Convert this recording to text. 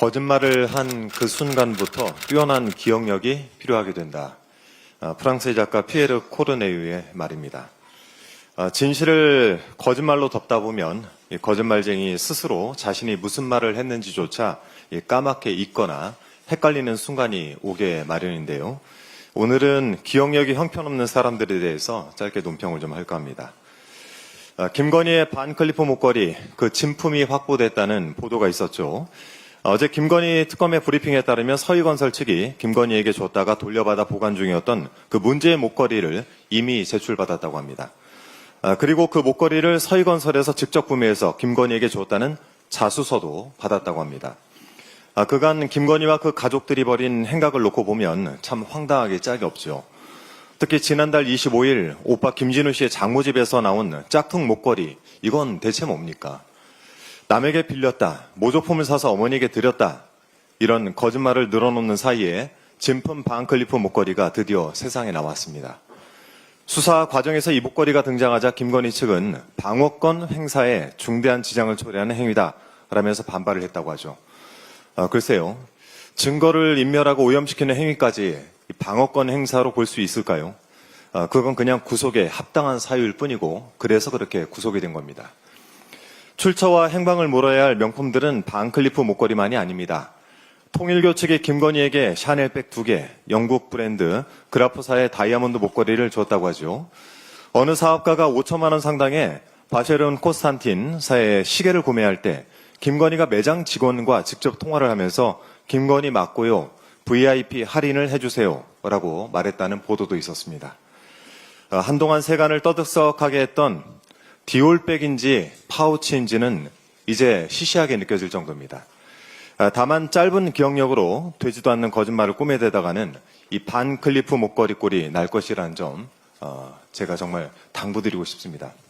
거짓말을 한 그 순간부터 뛰어난 기억력이 필요하게 된다. 아, 프랑스의 작가 피에르 코르네유의 말입니다. 아, 진실을 거짓말로 덮다 보면 이 거짓말쟁이 스스로 자신이 무슨 말을 했는지조차 이 까맣게 잊거나 헷갈리는 순간이 오게 마련인데요. 오늘은 기억력이 형편없는 사람들에 대해서 짧게 논평을 좀 할까 합니다. 아, 김건희의 반클리프 목걸이 그 진품이 확보됐다는 보도가 있었죠. 어제 김건희 특검의 브리핑에 따르면 서희건설 측이 김건희에게 줬다가 돌려받아 보관 중이었던 그 문제의 목걸이를 이미 제출받았다고 합니다. 아, 그리고 그 목걸이를 서희건설에서 직접 구매해서 김건희에게 줬다는 자수서도 받았다고 합니다. 아, 그간 김건희와 그 가족들이 벌인 행각을 놓고 보면 참 황당하게 짝이 없죠. 특히 지난달 25일 오빠 김진우 씨의 장모집에서 나온 짝퉁 목걸이 이건 대체 뭡니까? 남에게 빌렸다, 모조품을 사서 어머니에게 드렸다 이런 거짓말을 늘어놓는 사이에 진품 반클리프 목걸이가 드디어 세상에 나왔습니다. 수사 과정에서 이 목걸이가 등장하자 김건희 측은 방어권 행사에 중대한 지장을 초래하는 행위다 라면서 반발을 했다고 하죠. 아, 글쎄요. 증거를 인멸하고 오염시키는 행위까지 이 방어권 행사로 볼 수 있을까요? 아, 그건 그냥 구속에 합당한 사유일 뿐이고 그래서 그렇게 구속이 된 겁니다. 출처와 행방을 물어야 할 명품들은 반클리프 목걸이만이 아닙니다. 통일교 측이 김건희에게 샤넬백 두 개, 영국 브랜드 그라포사의 다이아몬드 목걸이를 줬다고 하죠. 어느 사업가가 5천만 원 상당의 바쉐론 코스탄틴 사의 시계를 구매할 때 김건희가 매장 직원과 직접 통화를 하면서 김건희 맞고요. VIP 할인을 해주세요. 라고 말했다는 보도도 있었습니다. 어, 한동안 세간을 떠들썩하게 했던 디올백인지 파우치인지는 이제 시시하게 느껴질 정도입니다. 아, 다만 짧은 기억력으로 되지도 않는 거짓말을 꾸며대다가는 이 반클리프 목걸이 꼴이 날 것이라는 점 어, 제가 정말 당부드리고 싶습니다.